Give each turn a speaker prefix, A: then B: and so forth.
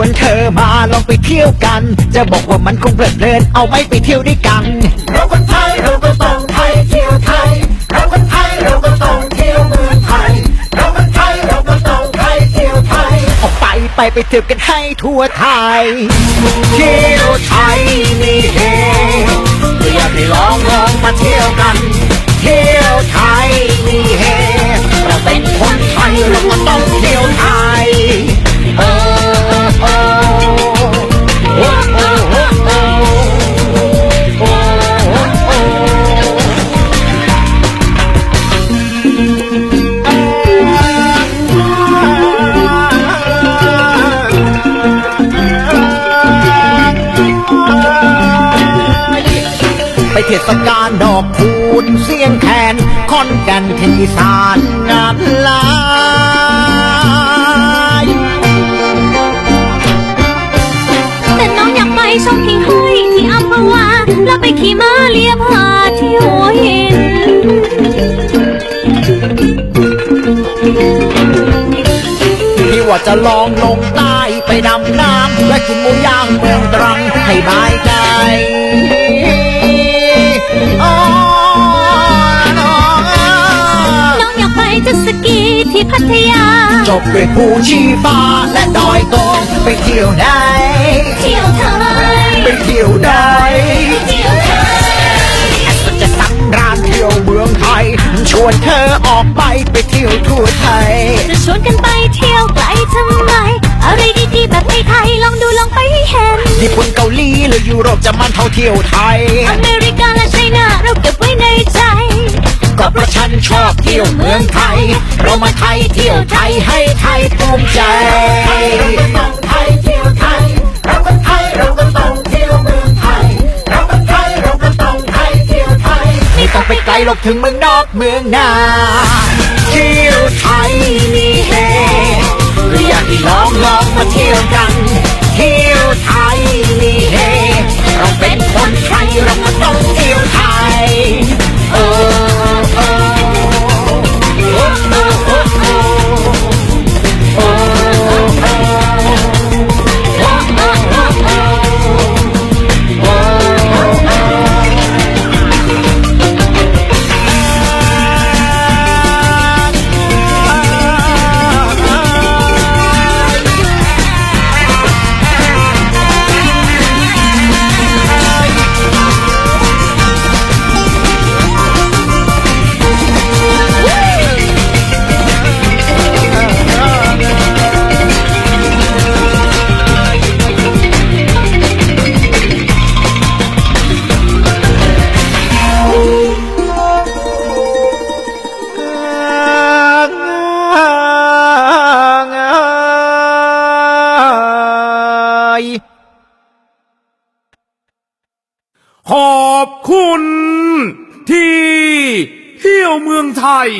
A: วนเธ
B: อมาลองไปเที่ยวกัน จะบอกว่ามันคงเพลิดเพลินเอาไหม่ไปเที่ยวด้วยกัน เราคนไทยเราก็ต้องไทยเที่ยวไทย เราคนไทยเราก็ต้องเที่ยวเมืองไทย เราคนไทยเราก็ต้องไทยเที่ยวไทย ออกไปไปไปเที่ยวกันให้ทั่วไทย เที่ยวไทยนี่เฮก็อยากให้ลองลองมาเที่ยวกัน เที่ยวไทยนี่เฮเราเป็นคนไทยเราก็ต้องเที่ยวไทย ไปเทศกาลดอกคูณเสียงแคนคอนแกันที่อีสานงานลาย
A: แต่น้องอยากไปช่องหิ่งห้อยที่อัมพวาแล้วไปขี่ม้าเลียผาที่หัวหิน
B: พี่ว่าจะลองลงใต้ไปดำน้ำและกินหมูย่างเมืองตรังให้บายใจ น้องเอ้ย
A: น้องอยากไปจัดสกีที่พัทยา
B: จบด้วยภูชีฟ้าและดอยตองไปเที่ยวไหน
A: เที่ยวไทย
B: ไปเที่ยวใด
A: เที่ยวไทย
B: จะสักรานเที่ยวเมืองไทย ชวนเธอออกไปไปเที่ยวทั่วไทย
A: จะชวนกันไปเที่ยวไกลทำไม อะไรดีๆแบบไทยๆลองดูลองไปให้เห็น
B: ญี่ปุ่นเกาหลีหรือยุโรปจะมันเท่าเที่ยวไทย
A: อเมริกาและไชน่า ราเก็บไว้ในใจ
B: ก็เพราะฉันชอบเที่ยวเมืองไทย เรามาไทยเที่ยวไทยให้ไทยภูมิใจเราต้องไทยเที่ยวไทยเราเปไกลหลบถึงเมืองนอกเมืองนาเที่ยวไทยมีเฮหรืออยากให้องลองมาเที่ยวกัน
C: ขอบคุณที่เที่ยวเมืองไทย